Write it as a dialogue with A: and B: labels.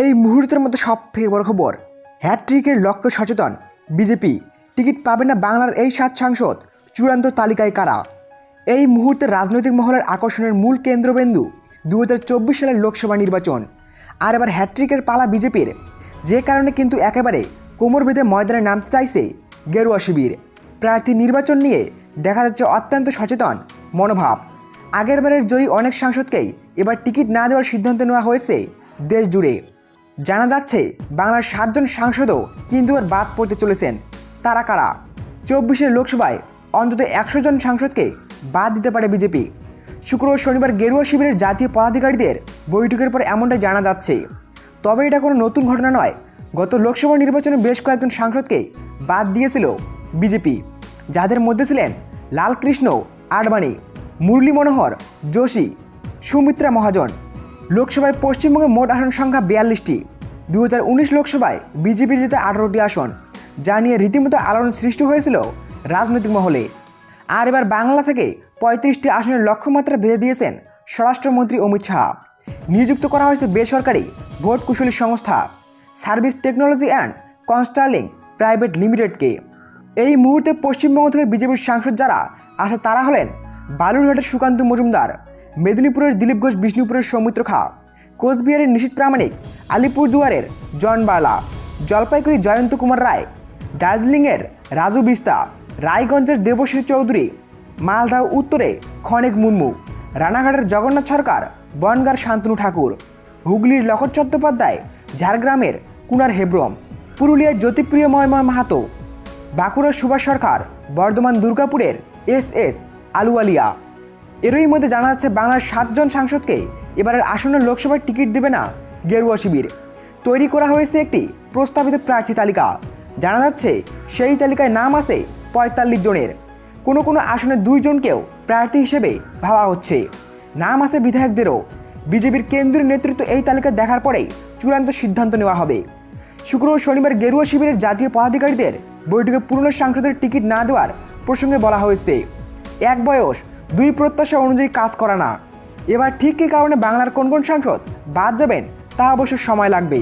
A: এই মুহূর্তের মধ্যে সব থেকে বড় খবর হ্যাট্রিকের লক্ষ্য সচেতন। বিজেপি, টিকিট পাবে না বাংলার এই সাত সাংসদ, চূড়ান্ত তালিকায় কারা? এই মুহূর্তে রাজনৈতিক মহলের আকর্ষণের মূল কেন্দ্রবিন্দু দু হাজার চব্বিশ সালের লোকসভা নির্বাচন। আর এবার হ্যাট্রিকের পালা বিজেপির, যে কারণে কিন্তু একেবারে কোমর বেঁধে ময়দানে নামতে চাইছে গেরুয়া শিবির। প্রার্থী নির্বাচন নিয়ে দেখা যাচ্ছে অত্যন্ত সচেতন মনোভাব। আগেরবারের জয়ী অনেক সাংসদকেই এবার টিকিট না দেওয়ার সিদ্ধান্ত নেওয়া হয়েছে দেশ জুড়ে জানা যাচ্ছে বাংলার সাতজন সাংসদও কিন্তু আর বাদ পড়তে চলেছেন। তারা কারা? চব্বিশের লোকসভায় অন্তত একশো জন সাংসদকে বাদ দিতে পারে বিজেপি। শুক্র ও শনিবার গেরুয়া শিবিরের জাতীয় পদাধিকারীদের বৈঠকের পর এমনটাই জানা যাচ্ছে। তবে এটা কোনো নতুন ঘটনা নয়। গত লোকসভা নির্বাচনে বেশ কয়েকজন সাংসদকে বাদ দিয়েছিল বিজেপি। যাদের মধ্যে ছিলেন লালকৃষ্ণ, আডবাণী মুরলী মনোহর যোশী, সুমিত্রা মহাজন। লোকসভায় পশ্চিমবঙ্গে মোট আসন সংখ্যা বিয়াল্লিশটি। দু হাজার উনিশ লোকসভায় বিজেপির জিতে আঠারোটি আসন, যা নিয়ে রীতিমতো আলোড়ন সৃষ্টি হয়েছিল রাজনৈতিক মহলে। আর এবার বাংলা থেকে পঁয়ত্রিশটি আসনের লক্ষ্যমাত্রা বেঁধে দিয়েছেন স্বরাষ্ট্রমন্ত্রী অমিত শাহ। নিযুক্ত করা হয়েছে বেসরকারি ভোট কুশলী সংস্থা service technology and consulting private লিমিটেডকে। এই মুহূর্তে পশ্চিমবঙ্গ থেকে বিজেপির সাংসদ যারা আছে তারা হলেন বালুরঘাটের সুকান্ত মজুমদার। মেদিনীপুরের দিলীপ ঘোষ বিষ্ণুপুরের সৌমিত্র খা, কোচবিহারের নিশীত প্রামাণিক আলিপুরদুয়ারের জন বালা জলপাইগুড়ি জয়ন্ত কুমার রায়, দার্জিলিংয়ের রাজু বিস্তা, রায়গঞ্জের দেবশ্রী চৌধুরী মালদহ উত্তরে ক্ষণিক মুর্মু, রানাঘাটের জগন্নাথ সরকার, বনগার শান্তনু ঠাকুর, হুগলির লখট চট্টোপাধ্যায়, ঝাড়গ্রামের কুনার হেব্রম, পুরুলিয়ার জ্যোতিপ্রিয় ময়ময় মাহাতো, বাঁকুড়ার সুভাষ সরকার, বর্ধমান দুর্গাপুরের এস এস আলুয়ালিয়া এরই মধ্যে জানা যাচ্ছে বাংলার সাতজন সাংসদকে এবারের আসন্ন লোকসভার টিকিট দেবে না গেরুয়া শিবির। তৈরি করা হয়েছে একটি প্রস্তাবিত প্রার্থী তালিকা। জানা যাচ্ছে সেই তালিকায় নাম আছে পঁয়তাল্লিশ জনের। কোনো কোনো আসনে দুইজনকেও প্রার্থী হিসেবে ভাবা হচ্ছে। নাম আছে বিধায়কদেরও। বিজেপির কেন্দ্রীয় নেতৃত্ব এই তালিকা দেখার পরেই চূড়ান্ত সিদ্ধান্ত নেওয়া হবে। শুক্র ও শনিবার গেরুয়া শিবিরের জাতীয় পদাধিকারীদের বৈঠকে পুরনো সাংসদের টিকিট না দেওয়ার প্রসঙ্গে বলা হয়েছে। এক বয়স দুই প্রত্যাশা অনুযায়ী কাজ করা না। এবার ঠিক কী কারণে বাংলার কোন কোন সাংসদ বাদ যাবেন, তা অবশ্য সময় লাগবে